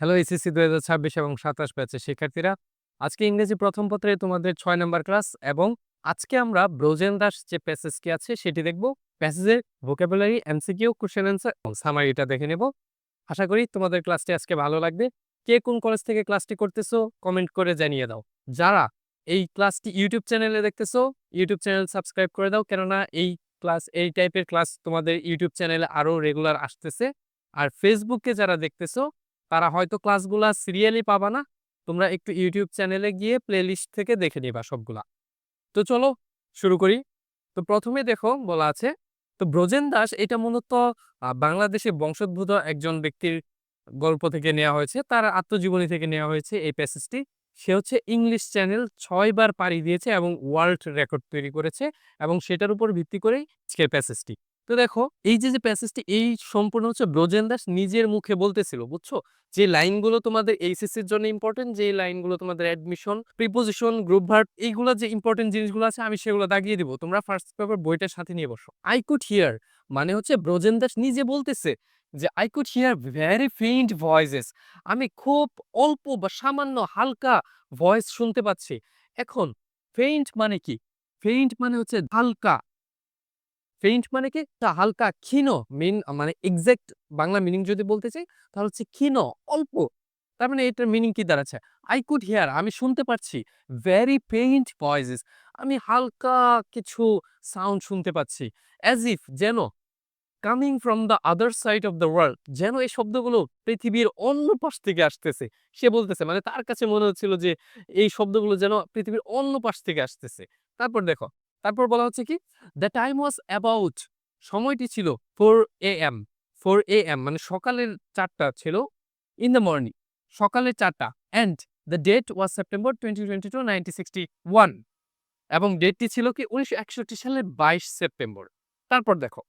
Hello SSC দুই হাজার ছাব্বিশ এবং সাতাশ ব্যাচের শিক্ষার্থীরা। আজকে ইংরেজি প্রথম পত্রে তোমাদের ছয় নম্বর ক্লাস এবং আজকে আমরা ব্রোজেন দাস যে প্যাসেজটি আছে সেটি দেখব। প্যাসেজের ভোকাবুলারি এমসিকিউ কোশ্চেন অ্যান্সার এবং সামারিটা দেখে নেব। আশা করি তোমাদের ক্লাসটি আজকে ভালো লাগবে। কে কোন কলেজ থেকে ক্লাসটি করতেছো কমেন্ট করে জানিয়ে দাও। যারা এই ক্লাসটি ইউটিউব চ্যানেলে দেখতেছো, ইউটিউব চ্যানেল সাবস্ক্রাইব করে দাও। কেননা এই ক্লাস এই টাইপের ক্লাস তোমাদের ইউটিউব চ্যানেলে আরও রেগুলার আসতেছে। আর ফেসবুকে যারা দেখতেছো তারা হয়তো ক্লাসগুলা সিরিয়ালি পাবা না। তোমরা একটু ইউটিউব চ্যানেলে গিয়ে প্লেলিস্ট থেকে দেখে নিবা সবগুলা। তো চলো শুরু করি। তো প্রথমে দেখো বলা আছে, তো ব্রজেন দাস এটা মূলত বাংলাদেশে বংশোদ্ভূত একজন ব্যক্তির গল্প থেকে নেওয়া হয়েছে। তার আত্মজীবনী থেকে নেওয়া হয়েছে এই প্যাসেজটি। সে হচ্ছে ইংলিশ চ্যানেল ছয়বার পাড়ি দিয়েছে এবং ওয়ার্ল্ড রেকর্ড তৈরি করেছে এবং সেটার উপর ভিত্তি করেই আজকের প্যাসেজটি। তো দেখো, এই যে যে প্যাসেজটি এই সম্পূর্ণ হচ্ছে ব্রজেন দাস নিজের মুখে বলতেছিল, বুঝছ? যে, লাইনগুলো তোমাদের এইচএসসির জন্য ইম্পর্টেন্ট যে, লাইনগুলো তোমাদের অ্যাডমিশন প্রিপোজিশন গ্রুপ ভার্ব এইগুলো যে ইম্পর্টেন্ট জিনিসগুলো আছে, আমি সেগুলো দাগিয়ে দিব। তোমরা ফার্স্ট পেপার বইটার সাথে নিয়ে বসো। আই কুড হিয়ার মানে হচ্ছে ব্রজেন দাস নিজে বলতেছে যে I could hear very faint voices আমি খুব অল্প বা সামান্য হালকা ভয়েস শুনতে পাচ্ছি। এখন ফেইন্ট মানে কি? ফেইন্ট মানে হচ্ছে হালকা। ফেইন্ট মানে কি? হালকা ক্ষীণ মিন মানে এক্সাক্ট বাংলা মিনিং যদি বলতে চাই, তাহলে হচ্ছে ক্ষীণ, অল্প। তার মানে এটার মিনিং কি দাঁড়াচ্ছে? আই কুড হিয়ার আমি শুনতে পাচ্ছি ভেরি পেইন্ট ভয়েসেস আমি হালকা কিছু সাউন্ড শুনতে পাচ্ছি। অ্যাজ ইফ যেন coming from the other side of the world যেন এই শব্দগুলো পৃথিবীর অন্য পাশ থেকে আসতেছে। সে বলতেছে মানে তার কাছে মনে হচ্ছিল যে এই শব্দগুলো যেন পৃথিবীর অন্য পাশ থেকে আসতেছে। তারপর দেখো তারপর বলা হচ্ছে কি? দ্য টাইম ওয়াজ অ্যাবাউট সময়টি ছিল four A M four A M মানে সকালের চারটা ছিল ইন দ্য মর্নিং সকালের চারটা and the date was September twenty twenty two nineteen sixty one এবং ডেটটি ছিল কি? উনিশশো একষট্টি সালের বাইশ সেপ্টেম্বর তারপর দেখো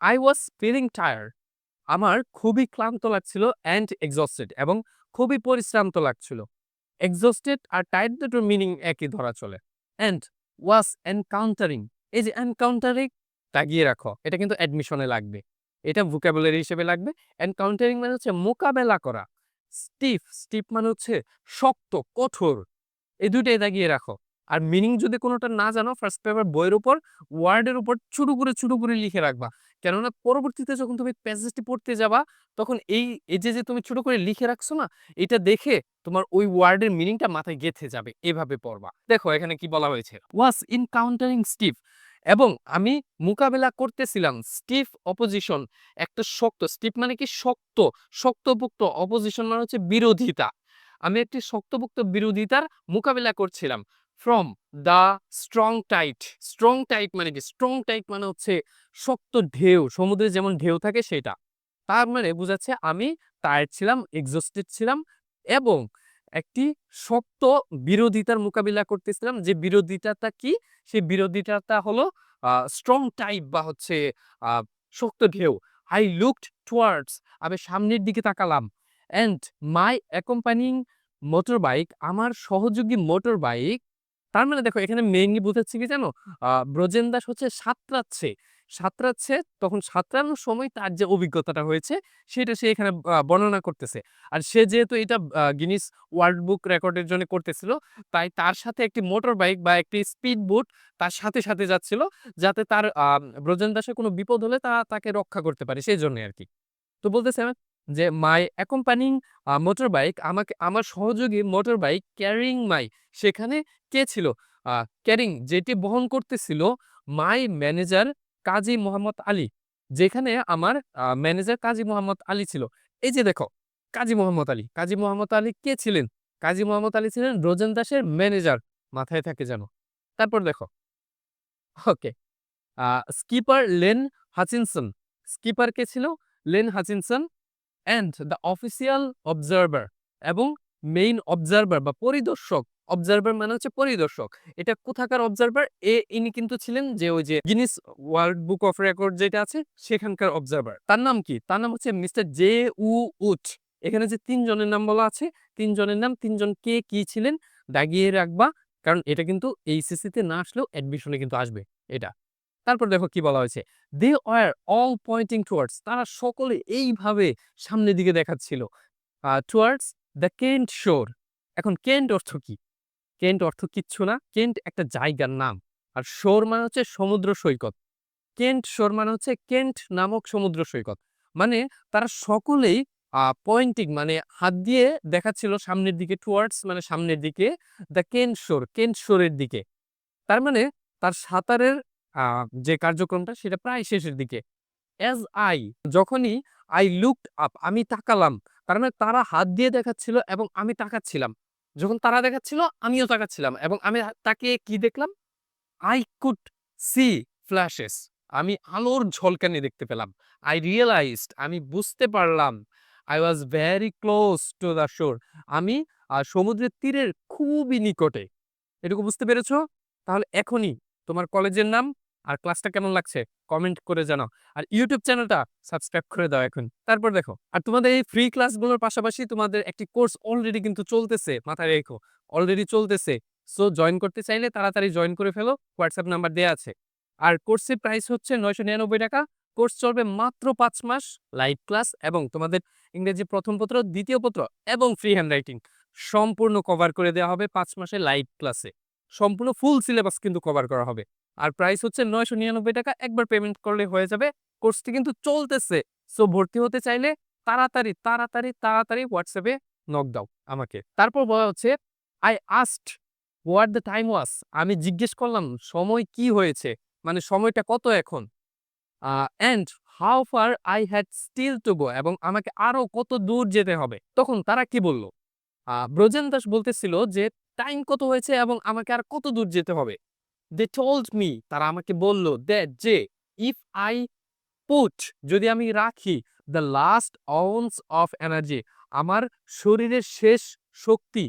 আই ওয়াজ ফিলিং টায়ার আমার খুবই ক্লান্ত লাগছিল অ্যান্ড এক্সস্টেড এবং খুবই পরিশ্রান্ত লাগছিল। এক্সস্টেড আর টায়ার্ড দুটোর মিনিং একই ধরা চলে। অ্যান্ড ওয়াজ এনকাউন্টারিং এই যে এনকাউন্টারিং তাগিয়ে রাখো। এটা কিন্তু অ্যাডমিশনে লাগবে। এটা ভোকাবুলারি হিসেবে লাগবে। এনকাউন্টারিং মানে হচ্ছে মোকাবেলা করা। স্টিফ স্টিফ মানে হচ্ছে শক্ত, কঠোর। এই দুইটাই দাগিয়ে রাখো। আর মিনিং যদি কোনোটা না জানো ফার্স্ট পেপার বইয়ের উপর ওয়ার্ডের উপর ছোট করে ছোট করে লিখে রাখবা। কেননা পরবর্তীতে যখন তুমি প্যাসেজটি পড়তে যাবা, তখন এই এই যে যে তুমি ছোট করে লিখে রাখছো না, এটা দেখে তোমার ওই ওয়ার্ডের মিনিংটা মাথায় গেঁথে যাবে, এভাবে পড়বা। দেখো এখানে কি বলা হয়েছে ওয়াস ইনকাউন্টারিং স্টিফ এবং আমি মোকাবেলা করতেছিলাম স্টিফ অপোজিশন একটা শক্ত স্টিফ মানে কি শক্ত, শক্তপোক্ত অপোজিশন মানে হচ্ছে বিরোধিতা। আমি একটি শক্তপোক্ত বিরোধিতার মোকাবেলা করছিলাম from the strong tight strong tight মানে কি স্ট্রং টাইট মানে হচ্ছে শক্ত ঢেউ, সমুদ্রে যেমন ঢেউ থাকে সেটা। তার মানে বোঝাচ্ছে আমি টায়ার্ড ছিলাম এক্সস্টেড ছিলাম এবং একটি শক্ত বিরোধিতার মোকাবিলা করতেছিলাম। যে বিরোধিতাটা কি? সেই বিরোধিতাটা হলো স্ট্রং টাইপ বা হচ্ছে শক্ত ঢেউ। আই লুকড টুয়ার্ডস আমি সামনের দিকে তাকালাম। And my accompanying motor bike আমার সহযোগী মোটর বাইক তার মানে দেখো, এখানে মেইনলি বোঝাচ্ছে কি জানো? ব্রজেন দাস হচ্ছে সাঁতরাচ্ছে। সাঁতরাচ্ছে, তখন সাঁতরানোর সময় তার যে অভিজ্ঞতাটা হয়েছে, সেটা সে এখানে বর্ণনা করতেছে। আর সে যেহেতু এটা গিনিস ওয়ার্ল্ড বুক রেকর্ডের জন্য করতেছিল, তাই তার সাথে একটি মোটর বাইক বা একটি স্পিড বোট তার সাথে সাথে যাচ্ছিল, যাতে তার ব্রজেন দাসের কোনো বিপদ হলে তা, তাকে রক্ষা করতে পারে, সেই জন্য আর কি তো বলতেছে যে মাই অ্যাকম্পানিং মোটর বাইক আমাকে, আমার সহযোগী মোটর বাইক ক্যারিং মাই সেখানে কে ছিল? ক্যারিং যেটি বহন করতেছিল মাই ম্যানেজার কাজী মোহাম্মদ আলী, যেখানে আমার ম্যানেজার কাজী মোহাম্মদ আলী ছিল। এই যে দেখো, কাজী মোহাম্মদ আলী, কাজী মোহাম্মদ আলী কে ছিলেন? কাজী মোহাম্মদ আলী ছিলেন রোজেন দাসের ম্যানেজার মাথায় থাকে যেন। তারপর দেখো ওকে স্কিপার লেন হাচিনসন স্কিপার কে ছিল? Len Hutchinson and the official observer এবং মেইন অবজারভার বা পরিদর্শক অবজারভার মানে হচ্ছে পরিদর্শক। এটা কোথাকার অবজারভার এ, ইনি কিন্তু ছিলেন যে ওই যে Guinness World Book of Record যেটা আছে, সেখানকার অবজারভার তার নাম কি? তার নাম হচ্ছে মিস্টার জে উ উট। এখানে যে তিনজনের নাম বলা আছে, তিনজনের নাম, তিনজন কে কি ছিলেন? দাগিয়ে রাখবা, কারণ এটা কিন্তু এইচএসসি তে না আসলেও অ্যাডমিশনে কিন্তু আসবে এটা। তারপর দেখো কি বলা হয়েছে? They are all pointing towards তারা সকলে এইভাবে সামনের দিকে দেখাচ্ছিল। টুয়ার্ডস দ্য কেন্ট শোর এখন কেন্ট অর্থ কি? কেন্ট অর্থ কিচ্ছু না, কেন্ট একটা জায়গার নাম। আর শোর মানে হচ্ছে সমুদ্র সৈকত। কেন্ট শোর মানে হচ্ছে কেন্ট নামক সমুদ্র সৈকত। মানে তারা সকলেই পয়েন্টিং মানে হাত দিয়ে দেখাচ্ছিল সামনের দিকে টুয়ার্ডস মানে সামনের দিকে দ্য কেন্ট শোর, কেন্ট শোরের দিকে। তার মানে তার সাঁতারের যে কার্যক্রমটা সেটা প্রায় শেষের দিকে। অ্যাজ আই যখনই আই লুকড আপ আমি তাকালাম, তার মানে তারা হাত দিয়ে দেখাচ্ছিল এবং আমি তাকাচ্ছিলাম। যখন তারা দেখাচ্ছিল, আমিও তাকাচ্ছিলাম এবং আমি তাকে কি দেখলাম? আই কুড সি ফ্ল্যাশেস আমি আলোর ঝলকানি দেখতে পেলাম। আই রিয়েলাইজড আমি বুঝতে পারলাম। I was very close to the shore আমি সমুদ্রের তীরের খুবই নিকটে। এটুকু বুঝতে পেরেছ? তাহলে এখনই তোমার কলেজের নাম আর ক্লাসটা কেমন লাগছে? কমেন্ট করে জানাও। আর ইউটিউব চ্যানেলটা সাবস্ক্রাইব করে দাও এখন। তারপর দেখো, আর তোমাদের এই ফ্রি ক্লাসগুলোর পাশাপাশি তোমাদের একটি কোর্স অলরেডি কিন্তু চলতেছে, মাথায় রেখো। অলরেডি চলতেছে। সো জয়েন করতে চাইলে তাড়াতাড়ি জয়েন করে ফেলো। হোয়াটসঅ্যাপ নাম্বার দেওয়া আছে। আর কোর্সের প্রাইস হচ্ছে নয়শো নিরানব্বই টাকা। কোর্স চলবে মাত্র পাঁচ মাস লাইভ ক্লাস এবং তোমাদের ইংরেজি প্রথম পত্র, দ্বিতীয় পত্র এবং ফ্রি হ্যান্ড রাইটিং সম্পূর্ণ কভার করে দেওয়া হবে পাঁচ মাসে লাইভ ক্লাসে সম্পূর্ণ ফুল সিলেবাস কিন্তু কভার করা হবে। আর প্রাইস হচ্ছে নয়শো নিরানব্বই টাকা। একবার পেমেন্ট করলে হয়ে যাবে। কোর্সটি কিন্তু চলতেছে। সো ভর্তি হতে চাইলে তাড়াতাড়ি তাড়াতাড়ি তাড়াতাড়ি হোয়াটসঅ্যাপে নক দাও আমাকে। তারপর বলা হচ্ছে I asked what the time was আমি জিজ্ঞেস করলাম, সময় কি হয়েছে? মানে সময়টা কত এখন? And how far I had still to go এবং আমাকে আরও কত দূর যেতে হবে? তখন তারা কি বলল? ব্রজেন দাস বলতেছিল যে টাইম কত হয়েছে এবং আমাকে আর কত দূর যেতে হবে? দে টোল্ড মি তারা আমাকে বলল দ্যাট যে ইফ আই পুট যদি আমি রাখি the last ounce of energy আমার শরীরের শেষ শক্তি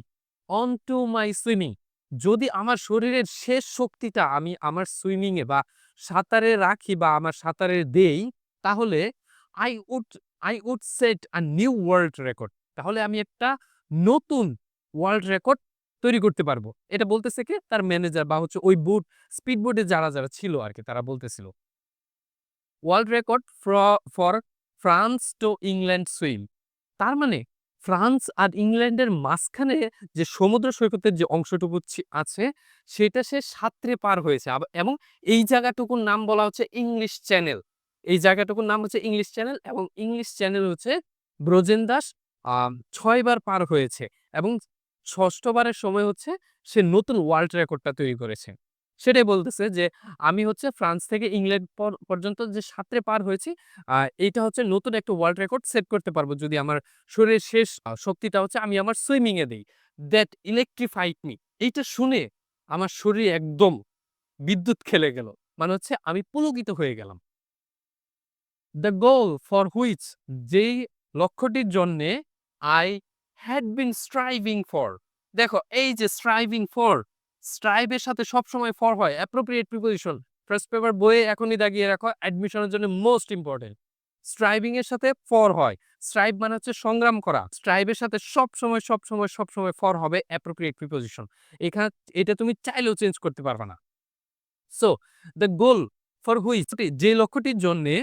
অন টু মাই সুইমিং যদি আমার শরীরের শেষ শক্তিটা আমি আমার সুইমিংয়ে বা সাঁতারে রাখি বা আমার সাঁতারে দেই, তাহলে I would I would set a new world record তাহলে আমি একটা নতুন ওয়ার্ল্ড রেকর্ড তৈরি করতে পারব। এটা বলতেছে কি? তার ম্যানেজার বা হচ্ছে ওই বুট স্পিড বোটে যারা যারা ছিল আর কি তারা বলতেছিল। World record for France to England swim তার মানে ফ্রান্স আর ইংল্যান্ডের মাঝখানে যে সমুদ্র সৈকতের যে অংশটুকু আছে, সেটা সে সাঁতরে পার হয়েছে। এবং এই জায়গাটুকুর নাম বলা হচ্ছে ইংলিশ চ্যানেল এই জায়গাটুকুর নাম হচ্ছে ইংলিশ চ্যানেল এবং ইংলিশ চ্যানেল হচ্ছে ব্রজেন দাস ছয়বার পার হয়েছে। এবং ষষ্ঠবারের সময় হচ্ছে সে নতুন ওয়ার্ল্ড রেকর্ডটা তৈরি করেছে। সেটাই বলতেছে যে, আমি হচ্ছে ফ্রান্স থেকে ইংল্যান্ড পর- পর্যন্ত যে সাঁতরে পার হয়েছি এইটা হচ্ছে নতুন একটা ওয়ার্ল্ড রেকর্ড সেট করতে পারব। যদি আমার শরীরের শেষ শক্তিটা হচ্ছে আমি আমার সুইমিং এ দিই। দ্যাট ইলেকট্রিফাইড মি এইটা শুনে আমার শরীর একদম বিদ্যুৎ খেলে গেল। মানে হচ্ছে আমি পুলকিত হয়ে গেলাম। দ্য গোল ফর হুইচ যেই লক্ষ্যটির জন্যে I had been striving for দেখো, এই যে স্ট্রাইভিং ফর স্ট্রাইভের সাথে সবসময় ফর হয় অ্যাপ্রোপ্রিয়েট প্রিপোজিশন ফার্স্ট পেপার বইয়ে এখনই দাগিয়ে রাখো অ্যাডমিশনের জন্য মোস্ট ইম্পর্টেন্ট স্ট্রাইভিং এর সাথে ফর হয়। স্ট্রাইভ মানে হচ্ছে সংগ্রাম করা। স্ট্রাইভের সাথে সব সময় সব সময় সব সময় ফর হবে অ্যাপ্রোপ্রিয়েট প্রিপোজিশন এখানে এটা তুমি চাইলেও চেঞ্জ করতে পারবে না। So the goal for which যে লক্ষ্যটির জন্যে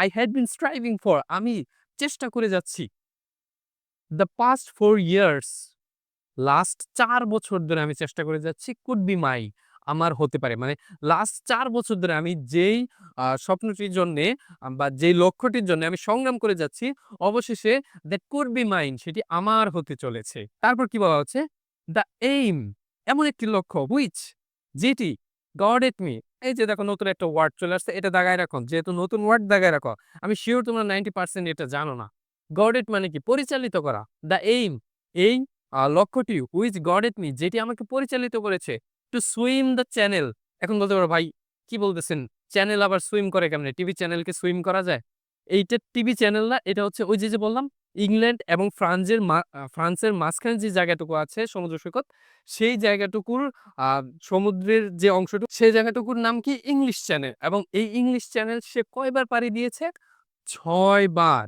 I had been striving for আমি চেষ্টা করে যাচ্ছি। The past four years last চার বছর ধরে আমি চেষ্টা করে যাচ্ছি কুড বি মাই আমার হতে পারে। মানে লাস্ট চার বছর ধরে আমি যেই স্বপ্নটির জন্যে, বা যেই লক্ষ্যটির জন্য আমি সংগ্রাম করে যাচ্ছি, অবশেষে দ্যাট কুড বি মাইন সেটি আমার হতে চলেছে। তারপর কি বলা হচ্ছে? দ্য এইম এমন একটি লক্ষ্য হুইচ যেটি গড এট মি এই যে দেখো নতুন একটা ওয়ার্ড চলে আসছে, এটা দাগায় রাখো। যেহেতু নতুন ওয়ার্ড দাগায় রাখো, আমি শিওর তোমরা নাইনটি পার্সেন্ট এটা জানো না। গড এট মানে কি? পরিচালিত করা। The aim. এই লক্ষ্যটি হুইচ গড এট মি, যেটি আমাকে পরিচালিত করেছে টু সুইম দ্য চ্যানেল। এখন বলতে পারো, ভাই, কি বলতেছেন? চ্যানেল আবার সুইম করে কেমনে? টিভি চ্যানেলকে সুইম করা যায়? এইটা টিভি চ্যানেল না, এটা হচ্ছে ওই যে যে বললাম, ইংল্যান্ড এবং ফ্রান্সের ফ্রান্সের মাঝখানে যে জায়গাটুকু আছে, সমুদ্র সৈকত, সেই জায়গাটুকুর সমুদ্রের যে অংশটুকু, সেই জায়গাটুকুর নাম কি? English channel. এবং এই ইংলিশ চ্যানেল সে কয়বার পাড়ি দিয়েছে? ছয় বার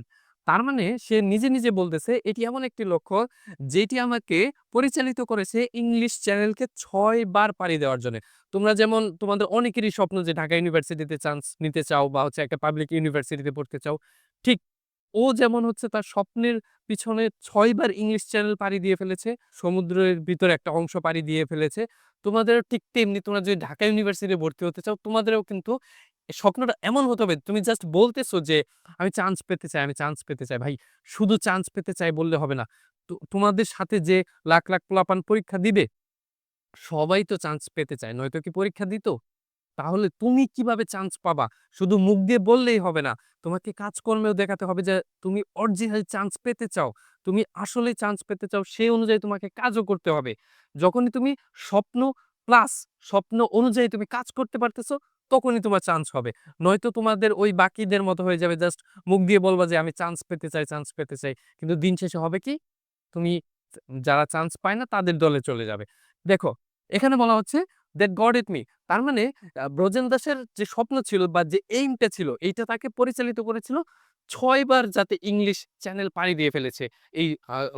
তার মানে সে নিজে নিজে বলতেছে এটি এমন একটি লক্ষ্য যেটি আমাকে পরিচালিত করেছে ইংলিশ চ্যানেলকে ছয় বার পাড়ি দেওয়ার জন্য তোমরা যেমন তোমাদের অনেকেরই স্বপ্ন যে ঢাকা ইউনিভার্সিটিতে চান্স নিতে চাও বা হচ্ছে একটা পাবলিক ইউনিভার্সিটিতে পড়তে চাও ঠিক ও যেমন হচ্ছে তার স্বপ্নের পিছনে ৬ বার ইংলিশ চ্যানেল পাড়ি দিয়ে ফেলেছে। সমুদ্রের ভিতরে একটা অংশ পাড়ি দিয়ে ফেলেছে। তোমাদেরও ঠিক তেমনি তোমরা যদি ঢাকা ইউনিভার্সিটি ভর্তি হতে চাও, তোমাদেরও কিন্তু স্বপ্নটা এমন হতে হবে তুমি জাস্ট বলতেছো যে, "আমি চান্স পেতে চাই, আমি চান্স পেতে চাই।" ভাই শুধু চান্স পেতে চাই বললে হবে না। তোমাদের সাথে যে লাখ, লাখ পোলাপান পরীক্ষা দিবে, সবাই তো চান্স পেতে চায়। নয়তো কি পরীক্ষা দিত? তাহলে তুমি কীভাবে চান্স পাবা? শুধু মুখ দিয়ে বললেই হবে না। তোমাকে কাজকর্মেও দেখাতে হবে যে তুমি অরিজিনাল চান্স পেতে চাও। তুমি আসলেই চান্স পেতে চাও সেই অনুযায়ী তোমাকে কাজও করতে হবে। যখনই তুমি স্বপ্ন প্লাস স্বপ্ন অনুযায়ী তুমি কাজ করতে পারতেছো, তখনই তোমার চান্স হবে। নয়তো তোমাদের ওই বাকিদের মতো হয়ে যাবে জাস্ট মুখ দিয়ে বলবা যে আমি চান্স পেতে চাই, চান্স পেতে চাই। কিন্তু দিন শেষে হবে কি? তুমি যারা চান্স পায় না তাদের দলে চলে যাবে। দেখো, এখানে বলা হচ্ছে দ্যাট গড ইট মি। তার মানে ব্রজেন দাসের যে স্বপ্ন ছিল বা যে এইমটা ছিল এইটা তাকে পরিচালিত করেছিল ৬ বার যাতে ইংলিশ চ্যানেল পাড়ি দিয়ে ফেলেছে এই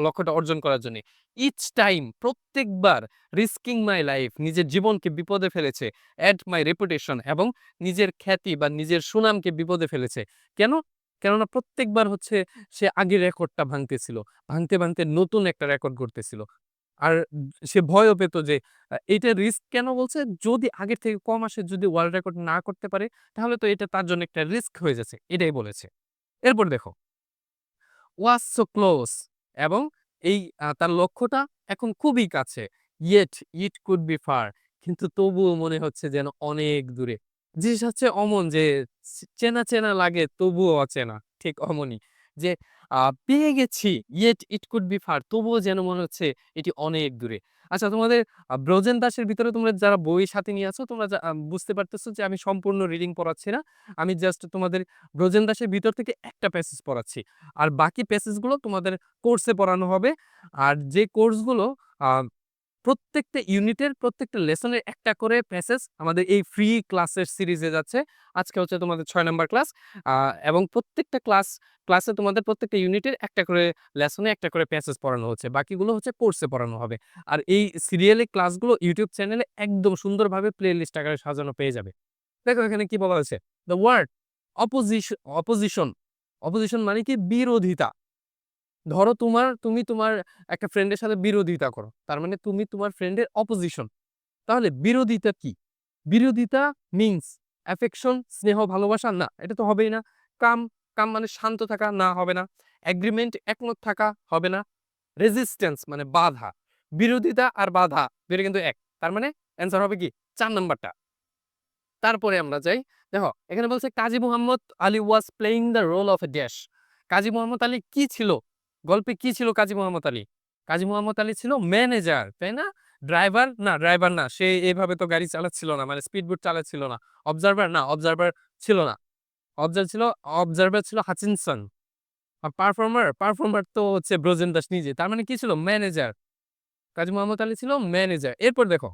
লক্ষ্যটা অর্জন করার জন্যে। ইচ টাইম প্রত্যেকবার রিস্কিং মাই লাইফ নিজের জীবনকে বিপদে ফেলেছে, এট মাই রেপুটেশন এবং নিজের খ্যাতি বা নিজের সুনামকে বিপদে ফেলেছে। কেন? কেননা প্রত্যেকবার হচ্ছে সে আগের রেকর্ডটা ভাঙতেছিল। ভাঙতে, ভাঙতে নতুন একটা রেকর্ড গড়তেছিল। আর সে ভয়ও পেত যে এটা রিস্ক কেন বলছে? যদি আগের থেকে কম আসে যদি ওয়ার্ল্ড রেকর্ড না করতে পারে, তাহলে তো এটা তার জন্য একটা রিস্ক হয়ে যাচ্ছে। এটাই বলেছে। এরপর দেখো ওয়াজ সো ক্লোজ এবং এই তার লক্ষ্যটা এখন খুবই কাছে। Yet it could be far কিন্তু তবুও মনে হচ্ছে যেন অনেক দূরে। জিনিস হচ্ছে অমন যে চেনা, চেনা লাগে তবুও অচেনা। ঠিক অমনই। যে পেয়ে গেছি yet it could be far তবুও যেন মনে হচ্ছে এটি অনেক দূরে। আচ্ছা তোমাদের ব্রজেন দাসের ভিতরে তোমরা যারা বই সাথে নিয়ে আছো, তোমরা বুঝতে পারতেছো যে আমি সম্পূর্ণ রিডিং পড়াচ্ছি না। আমি জাস্ট তোমাদের ব্রজেন দাসের ভিতর থেকে একটা প্যাসেজ পড়াচ্ছি। আর বাকি প্যাসেজগুলো তোমাদের কোর্সে পড়ানো হবে। আর যে কোর্সগুলো প্রত্যেকটা ইউনিটের প্রত্যেকটা লেসনের একটা করে প্যাসেজ আমাদের এই ফ্রি ক্লাসের সিরিজে যাচ্ছে। আজকে হচ্ছে তোমাদের ছয় নাম্বার ক্লাস। এবং প্রত্যেকটা ক্লাস ক্লাসে তোমাদের প্রত্যেকটা ইউনিটের একটা করে লেসনে একটা করে প্যাসেজ পড়ানো হচ্ছে। বাকিগুলো হচ্ছে কোর্সে পড়ানো হবে। আর এই সিরিয়ালি ক্লাসগুলো ইউটিউব চ্যানেলে একদম সুন্দরভাবে প্লেলিস্ট আকারে সাজানো পেয়ে যাবে। দেখো এখানে কি বলা হয়েছে? The word opposition opposition, opposition মানে কি বিরোধিতা। ধরো তোমার তুমি তোমার একটা ফ্রেন্ডের সাথে বিরোধিতা করো। তার মানে তুমি তোমার ফ্রেন্ডের অপোজিশন। তাহলে বিরোধিতা কি? বিরোধিতা মিনস অ্যাফেকশন স্নেহ ভালোবাসা না, এটা তো হবেই না। কাম, কাম মানে শান্ত থাকা না হবে না। এগ্রিমেন্ট একমত থাকা হবে না। রেজিস্ট্যান্স মানে বাধা। বিরোধিতা আর বাধা ২ টা কিন্তু এক। তার মানে অ্যান্সার হবে কি? চার নাম্বারটা। তারপরে আমরা যাই। দেখো এখানে বলছে Kazi Muhammad Ali was playing the role of a dash. Kazi Mohammad Ali কি ছিল? গল্পে কি ছিল কাজী মুহাম্মদ আলী? কাজী মুহাম্মদ আলী ছিল ম্যানেজার, তাই না? ড্রাইভার? না, ড্রাইভার না। সে এভাবে তো গাড়ি চালাচ্ছিল না। মানে স্পিড বোট চালাচ্ছিল না। অবজার্ভার? না, অবজার্ভার ছিল না। অবজার ছিল অবজার্ভার ছিল হাচিনসন। আর পারফর্মার? পারফর্মার তো হচ্ছে ব্রজেন দাস নিজে। তার মানে কি ছিল? ম্যানেজার। কাজী মুহাম্মদ আলী ছিল ম্যানেজার। এরপর দেখো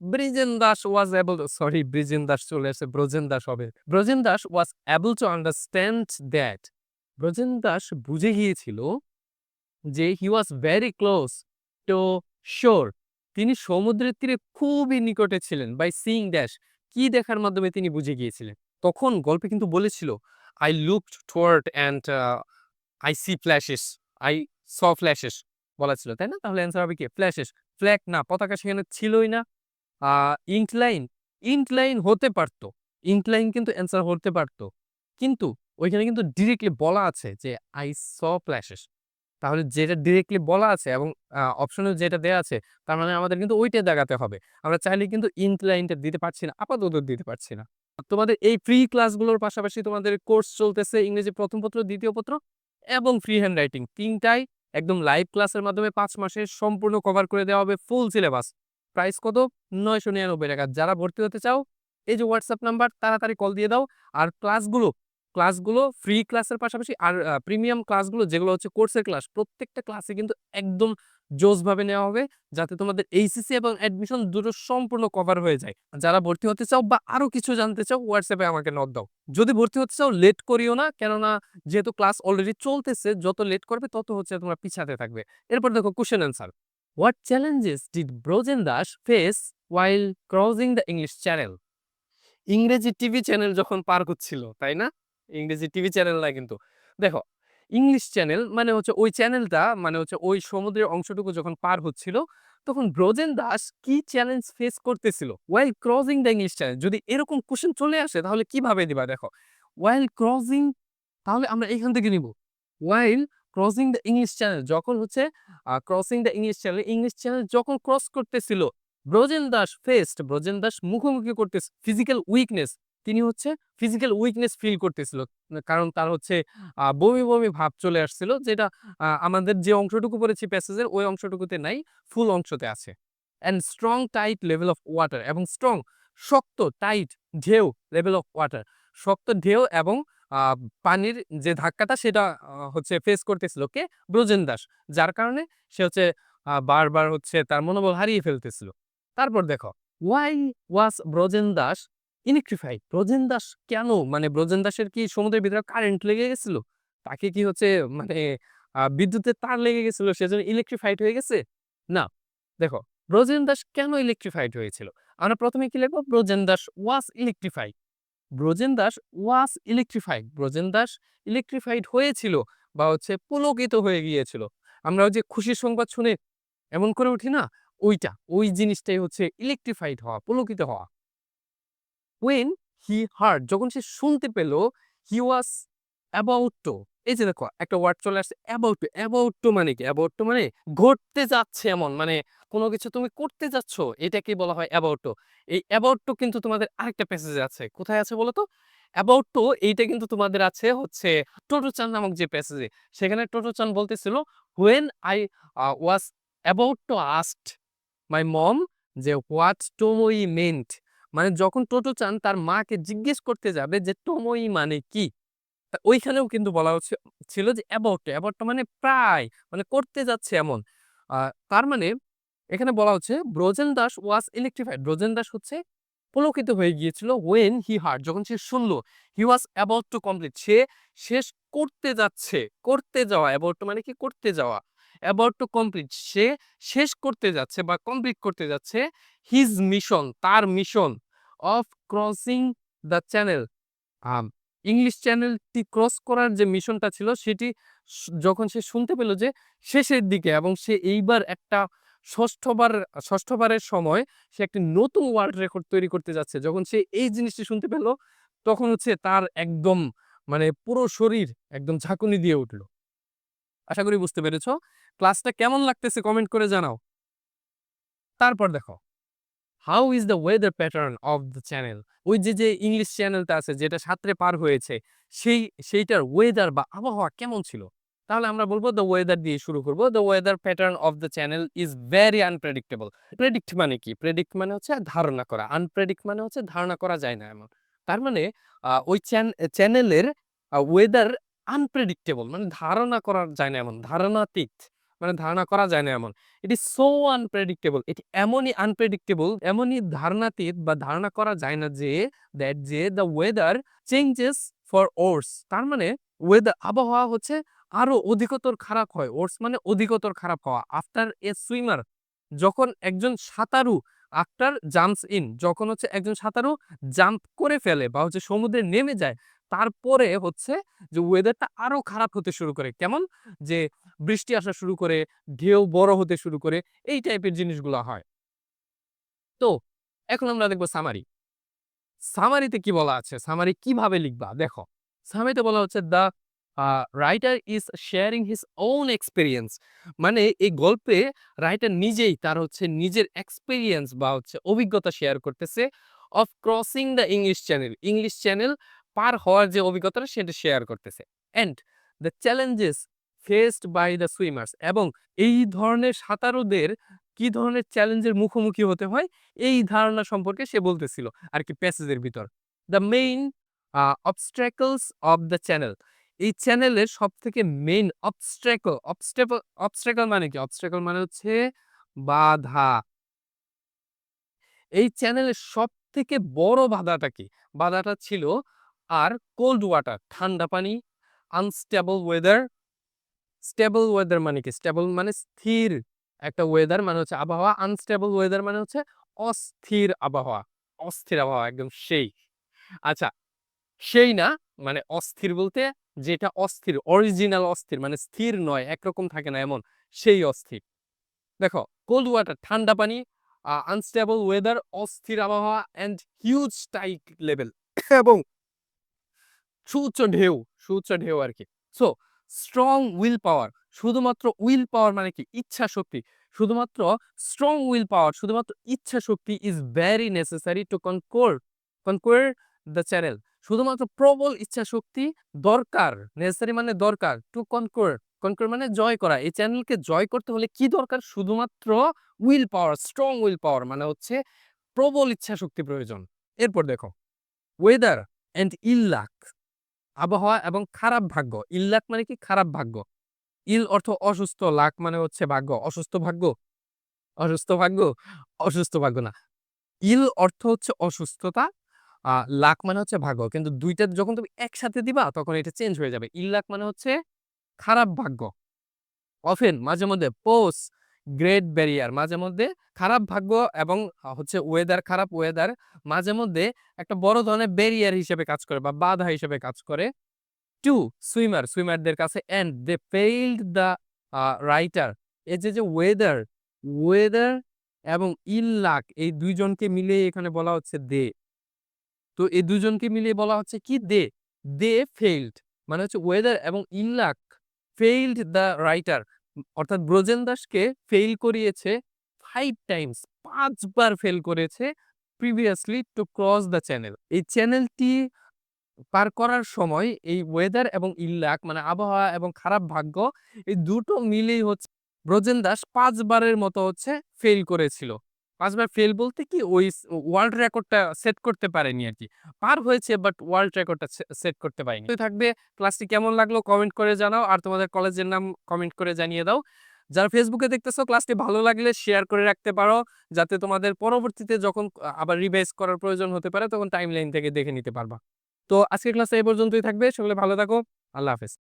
Brijen Das was able sorry Brijen Das চলে আসছে ব্রজেন দাস হবে। Brojen Das was able to understand that Brojen Das বুঝে গিয়েছিল যে he was very close to shore. তিনি সমুদ্রের তীরে খুবই নিকটে ছিলেন বাই সিং ড্যাশ কি দেখার মাধ্যমে তিনি বুঝে গিয়েছিলেন। তখন গল্পে কিন্তু বলেছিল I looked toward and I see flashes I saw flashes বলা ছিল, তাই না? তাহলে অ্যান্সার হবে কি? ফ্ল্যাশেস। ফ্ল্যাগ না, পতাকা সেখানে ছিলই না। আ ইঙ্কলাইন, ইঙ্কলাইন হতে পারত। ইঙ্কলাইন কিন্তু অ্যান্সার হতে পারত। কিন্তু ওইখানে কিন্তু ডিরেক্টলি বলা আছে যে আই স flashes তাহলে যেটা ডিরেক্টলি বলা আছে এবং অপশনে যেটা দেওয়া আছে তার মানে আমাদের কিন্তু ওইটাই দেখাতে হবে। আমরা চাইলে কিন্তু ইনক্লাইনটা দিতে পারছি না, আপাতত দিতে পারছি না। তোমাদের এই ফ্রি ক্লাসগুলোর পাশাপাশি তোমাদের কোর্স চলতেছে ইংরেজি ১ম পত্র, ২য় পত্র এবং ফ্রি হ্যান্ড রাইটিং তিনটাই একদম লাইভ ক্লাসের মাধ্যমে পাঁচ মাসে সম্পূর্ণ কভার করে দেওয়া হবে ফুল সিলেবাস। প্রাইস কত? ৳৯৯৯ যারা ভর্তি হতে চাও এই যে হোয়াটসঅ্যাপ নাম্বার তাড়াতাড়ি কল দিয়ে দাও। আর ক্লাসগুলো, ক্লাসগুলো ফ্রি ক্লাসের পাশাপাশি আর প্রিমিয়াম ক্লাসগুলো যেগুলো হচ্ছে কোর্সের ক্লাস প্রত্যেকটা ক্লাসে কিন্তু একদম জোশভাবে নেওয়া হবে যাতে তোমাদের এইচএসসি এবং অ্যাডমিশন দুটো সম্পূর্ণ কভার হয়ে যায়। যারা ভর্তি হতে চাও বা আরও কিছু জানতে চাও হোয়াটসঅ্যাপে আমাকে নক দাও। যদি ভর্তি হতে চাও লেট করিও না কেননা যেহেতু ক্লাস অলরেডি চলতেছে যত লেট করবে তত হচ্ছে তোমরা পিছাতে থাকবে। এরপর দেখো question answer. What challenges did Brojen Das face while crossing the English channel? ইংরেজি টিভি চ্যানেল যখন পার করছিল, তাই না? ইংরেজি টিভি চ্যানেল না কিন্তু। দেখো, ইংলিশ চ্যানেল মানে হচ্ছে ওই চ্যানেলটা মানে হচ্ছে ওই সমুদ্রের অংশটুকু যখন পার হচ্ছিল, তখন ব্রোজেন দাস কি চ্যালেঞ্জ ফেস করতেছিল? While crossing the English channel যদি এরকম কোশ্চেন চলে আসে, তাহলে কীভাবে দিবা দেখো? ওয়াইল ক্রসিং তাহলে আমরা এখান থেকে নিব। While crossing the English channel যখন হচ্ছে crossing the English channel English channel যখন ক্রস করতেছিল, ব্রজেন দাস ফেস্ট ব্রজেন দাস মুখোমুখি করতেছে ফিজিক্যাল উইকনেস তিনি হচ্ছে ফিজিক্যাল উইকনেস ফিল করতেছিল। কারণ তার হচ্ছে বমি বমি ভাব চলে আসছিল যেটা আমাদের যে অংশটুকু পড়েছি প্যাসেজের ওই অংশটুকুতে নাই ফুল অংশতে আছে। And strong tight level of water এবং স্ট্রং শক্ত টাইট ঢেউ লেভেল অফ ওয়াটার শক্ত, ঢেউ এবং পানির যে ধাক্কাটা সেটা হচ্ছে ফেস করতেছিল কে? ব্রজেন দাস। যার কারণে সে হচ্ছে বারবার হচ্ছে তার মনোবল হারিয়ে ফেলতেছিল। তারপর দেখো why was Brojen Das electrified. Brojen Das কেন? মানে ব্রজেন দাসের কি সমুদ্রের ভিতরে কারেন্ট লেগে গেছিল? তাকে কি হচ্ছে মানে বিদ্যুতের তার লেগে গেছিল, সেজন্য ইলেকট্রিফাইড হয়ে গেছে? না। দেখো, ব্রজেন দাস কেন ইলেকট্রিফাইড হয়েছিল? আমরা প্রথমে কি লিখব? Brojen Das was electrified. Brojen Das was electrified. Brojen Das electrified হয়েছিল বা হচ্ছে পুলকিত হয়ে গিয়েছিল। আমরা ওই যে খুশির সংবাদ শুনে এমন করে উঠি না? ওইটা, ওই জিনিসটাই হচ্ছে ইলেকট্রিফাইড হওয়া, পুলকিত হওয়া। ওয়েন হি হার্ড যখন সে শুনতে পেল হি ওয়াজ অ্যাবাউট টু এই যে দেখো, একটা ওয়ার্ড চলে আসছে অ্যাবাউট টু অ্যাবাউট টু মানে কি? অ্যাবাউট টু মানে ঘটতে যাচ্ছে এমন মানে কোনো কিছু তুমি করতে যাচ্ছ এটাকে বলা হয় অ্যাবাউট টু এই অ্যাবাউট টু কিন্তু তোমাদের আরেকটা প্যাসেজ আছে। কোথায় আছে বলো তো? অ্যাবাউট টু এইটা কিন্তু তোমাদের আছে হচ্ছে টোটোচান নামক যে প্যাসেজে সেখানে টোটোচান বলতেছিল when I was about to asked my mom যে হোয়াট টোমই মেন্ট মানে যখন টোটো চান, তার মাকে জিজ্ঞেস করতে যাবে যে টোমই মানে কি? ওইখানেও কিন্তু বলা হচ্ছে, ছিল যে অ্যাবাউট অ্যাবাউটটা মানে প্রায় মানে করতে যাচ্ছে এমন। তার মানে এখানে বলা হচ্ছে, ব্রোজেন দাস ওয়াজ ইলেকট্রিফাইড। ব্রোজেন দাস হচ্ছে, পুলকিত হয়ে গিয়েছিল ওয়েন হি হার্ড যখন সে শুনলো he was about to complete সে শেষ করতে যাচ্ছে, করতে যাওয়া অ্যাবাউট মানে কি করতে যাওয়া? অ্যাবাউট টু কমপ্লিট সে শেষ করতে যাচ্ছে বা কমপ্লিট করতে যাচ্ছে হিজ মিশন তার mission of crossing the channel English চ্যানেলটি ক্রস করার যে মিশনটা ছিল, সেটি যখন সে শুনতে পেল যে শেষের দিকে এবং সে এইবার একটা ষষ্ঠবার, ষষ্ঠবারের সময় সে একটি নতুন ওয়ার্ল্ড রেকর্ড তৈরি করতে যাচ্ছে। যখন সে এই জিনিসটি শুনতে পেল, তখন হচ্ছে তার একদম মানে পুরো শরীর একদম ঝাঁকুনি দিয়ে উঠল। আশা করি বুঝতে পেরেছ। ক্লাসটা কেমন লাগতেছে কমেন্ট করে জানাও। তারপর দেখো how is the weather pattern of the channel ওই যে যে ইংলিশ চ্যানেলটা আছে, যেটা সাঁতরে পার হয়েছে, সেই, সেইটার ওয়েদার বা আবহাওয়া কেমন ছিল? তাহলে আমরা বলব দ্য ওয়েদার দিয়ে শুরু করব। The weather pattern of the channel is very unpredictable predict মানে কি? প্রেডিক্ট মানে হচ্ছে ধারণা করা। আনপ্রেডিক্ট মানে হচ্ছে ধারণা করা যায় না এমন। তার মানে ওই চ্যানেলের ওয়েদার আনপ্রেডিক্টেবল মানে ধারণা করা যায় না এমন, ধারণাতীত মানে ধারণা করা যায় না এমন। ইট ইজ সো আনপ্রেডিক্টেবল এটি এমনই আনপ্রেডিক্টেবল এমনই ধারণাতীত বা ধারণা করা যায় না যে দ্যাট যে the weather changes for worse তার মানে ওয়েদার আবহাওয়া হচ্ছে আরও অধিকতর খারাপ হয় ওর্স মানে অধিকতর খারাপ হওয়া। আফটার এ সুইমার যখন একজন সাঁতারু আফটার জাম্পস ইন যখন হচ্ছে একজন সাঁতারু জাম্প করে ফেলে বা হচ্ছে সমুদ্রে নেমে যায় তারপরে হচ্ছে যে ওয়েদারটা আরও খারাপ হতে শুরু করে। কেমন? যে বৃষ্টি আসা শুরু করে, ঢেউ বড় হতে শুরু করে, এই টাইপের জিনিসগুলো হয়। তো এখন আমরা দেখব সামারি সামারিতে কি বলা আছে? সামারি কীভাবে লিখবা? দেখো সামারিতে বলা হচ্ছে the writer is sharing his own experience মানে এই গল্পে রাইটার নিজেই তার হচ্ছে নিজের এক্সপিরিয়েন্স বা হচ্ছে অভিজ্ঞতা শেয়ার করতেছে of crossing the English channel English channel পার হওয়ার যে অভিজ্ঞতাটা সেটা শেয়ার করতেছে। And the challenges faced by the swimmers এবং এই ধরনের সাঁতারুদের কি ধরনের চ্যালেঞ্জের মুখোমুখি হতে হয়, এই ধারণা সম্পর্কে সে বলতেছিল আর কি প্যাসেজের ভিতর the main obstacles of the channel এই চ্যানেলের সব থেকে মেইন অবস্ট্রাকল অবস্ট্রাকল অবস্ট্রাকল মানে কি? অবস্ট্রাকল মানে হচ্ছে বাধা। এই চ্যানেলের সব থেকে বড় বাধাটা কি? বাধাটা ছিল আর কোল্ড ওয়াটার ঠান্ডা পানি আনস্টেবল ওয়েদার স্টেবল ওয়েদার মানে কি? স্টেবল মানে স্থির একটা ওয়েদার মানে হচ্ছে আবহাওয়া আনস্টেবল ওয়েদার মানে হচ্ছে অস্থির আবহাওয়া। অস্থির আবহাওয়া, একদম সেই। আচ্ছা সেই না মানে অস্থির বলতে যেটা অস্থির অরিজিনাল অস্থির মানে স্থির নয়, একরকম থাকে না এমন, সেই অস্থির। দেখো কোল্ড ওয়াটার ঠান্ডা পানি আনস্টেবল ওয়েদার অস্থির আবহাওয়া অ্যান্ড হিউজ টাইট লেভেল এবং সুউচ্চ ঢেউ সুউচ্চ ঢেউ আর কি সো স্ট্রং উইল পাওয়ার শুধুমাত্র উইল পাওয়ার মানে কি? ইচ্ছা শক্তি। শুধুমাত্র স্ট্রং উইল পাওয়ার শুধুমাত্র ইচ্ছা শক্তি is very necessary to conquer conquer the channel শুধুমাত্র প্রবল ইচ্ছা শক্তি দরকার নেসেসারি মানে দরকার টু কনকোর কনকোর মানে জয় করা। এই চ্যানেলকে জয় করতে হলে কি দরকার? শুধুমাত্র will power strong will power মানে হচ্ছে প্রবল ইচ্ছা শক্তি প্রয়োজন। এরপর দেখো ওয়েদার অ্যান্ড ইল্লাক আবহাওয়া এবং খারাপ ভাগ্য। ইল্লাক মানে কি? খারাপ ভাগ্য। ইল অর্থ অসুস্থ, লাক মানে হচ্ছে ভাগ্য। অসুস্থ ভাগ্য? অসুস্থ ভাগ্য? অসুস্থ ভাগ্য না। ইল অর্থ হচ্ছে অসুস্থতা লাক মানে হচ্ছে ভাগ্য। কিন্তু দুইটা যখন তুমি একসাথে দিবা, তখন এটা চেঞ্জ হয়ে যাবে। ইল্লাক মানে হচ্ছে খারাপ ভাগ্য। অফেন মাঝে মধ্যে পোস গ্রেট ব্যারিয়ার। মাঝে মধ্যে খারাপ ভাগ্য এবং হচ্ছে ওয়েদার খারাপ ওয়েদার মাঝে মধ্যে একটা বড় ধরনের ব্যারিয়ার হিসেবে কাজ করে বা বাধা হিসেবে কাজ করে। টু সুইমার সুইমারদের কাছে and they failed the writer এই যে যে ওয়েদার ওয়েদার এবং ইল্লাক এই দুইজনকে মিলিয়ে এখানে বলা হচ্ছে দে তো এই দুজনকে মিলিয়ে বলা হচ্ছে কি দে দে ফেইল্ড মানে হচ্ছে ওয়েদার এবং ইল্লাক ফেইল্ড দ্য রাইটার অর্থাৎ ব্রজেন দাসকে ফেল করিয়েছে ফাইভ টাইমস পাঁচবার ফেল করেছে previously to cross the channel এই চ্যানেলটি পার করার সময় এই ওয়েদার এবং ইল্লাক মানে আবহাওয়া এবং খারাপ ভাগ্য, এই দুটো মিলেই হচ্ছে, ব্রজেন দাস পাঁচবারের মতো হচ্ছে ফেল করেছিল। পাঁচবার ফেল বলতে কি ওই ওয়ার্ল্ড রেকর্ডটা সেট করতে পারেনি আর কি পার হয়েছে বাট ওয়ার্ল্ড রেকর্ডটা সেট করতে পারেনি। তো থাকবে ক্লাসটি কেমন লাগল কমেন্ট করে জানাও আর তোমাদের কলেজের নাম কমেন্ট করে জানিয়ে দাও। যারা ফেসবুকে দেখতেছো ক্লাসটি ভালো লাগলে শেয়ার করে রাখতে পারো যাতে তোমাদের পরবর্তীতে যখন আবার রিভাইজ করার প্রয়োজন হতে পারে তখন টাইমলাইন থেকে দেখে নিতে পারবা। তো আজকের ক্লাসে এই পর্যন্তই থাকবে। সকলে ভালো থাকো। আল্লাহ হাফেজ।